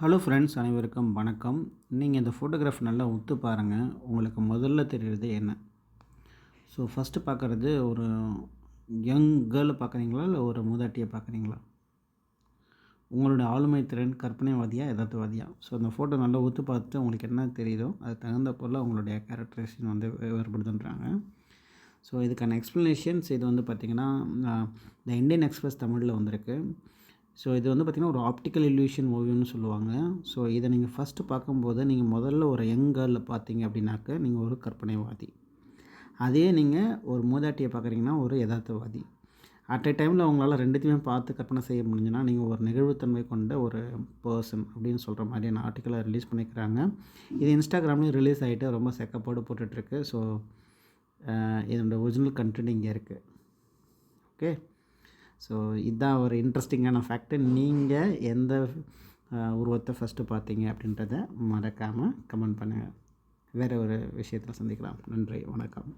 Hello friends அனைவருக்கும் வணக்கம். நீங்கள் இந்த ஃபோட்டோகிராஃப் நல்லா ஒத்து பாருங்கள் உங்களுக்கு முதல்ல தெரிகிறது என்ன? ஸோ ஃபஸ்ட்டு பார்க்குறது ஒரு யங் கேர்ளை பார்க்குறீங்களா இல்லை ஒரு மூதாட்டியை பார்க்குறீங்களா உங்களுடைய ஆளுமை திறன் கற்பனைவாதியா யதார்த்தவாதியா? ஸோ அந்த ஃபோட்டோ நல்லா ஒத்து பார்த்துட்டு உங்களுக்கு என்ன தெரியுதோ அது தகுந்த போல் உங்களுடைய கேரக்டரைசேஷன் வந்து வே- வேறுபடுதுன்றாங்க. ஸோ இதுக்கான எக்ஸ்ப்ளனேஷன்ஸ் இது வந்து பார்த்திங்கன்னா இந்த இந்தியன் எக்ஸ்பிரஸ் தமிழில் வந்திருக்கு. ஸோ இது வந்து பார்த்திங்கன்னா ஒரு ஆப்டிக்கல் இல்யூஷன் மூவின்னு சொல்லுவாங்க. ஸோ இதை நீங்கள் ஃபஸ்ட்டு பார்க்கும்போது நீங்கள் முதல்ல ஒரு யங் கேர்ளில் பார்த்தீங்க அப்படின்னாக்க நீங்கள் ஒரு கற்பனைவாதி. அதே நீங்கள் ஒரு மூதாட்டியை பார்க்குறீங்கன்னா ஒரு யதார்த்தவாதி. அட் எ டைமில் அவங்களால ரெண்டுத்தையுமே பார்த்து கற்பனை செய்ய முடிஞ்சுன்னா நீங்கள் ஒரு நிகழ்வுத்தன்மை கொண்ட ஒரு பர்சன் அப்படின்னு சொல்கிற மாதிரியான ஆர்டிக்கலை ரிலீஸ் பண்ணிக்கிறாங்க. இது இன்ஸ்டாகிராம்லேயும் ரிலீஸ் ஆகிட்டு ரொம்ப செக்கப்போடு போட்டுட்ருக்கு. ஸோ இதோட ஒரிஜினல் கண்டென்ட் இங்கே இருக்குது ஓகே ஸோ இதுதான் ஒரு இன்ட்ரெஸ்டிங்கான ஃபேக்ட்டு நீங்கள் எந்த உருவத்தை ஃபஸ்ட்டு பார்த்தீங்க அப்படின்றத மறக்காமல் கமெண்ட் பண்ணுங்கள் வேறு ஒரு விஷயத்தில் சந்திக்கலாம். நன்றி. வணக்கம்.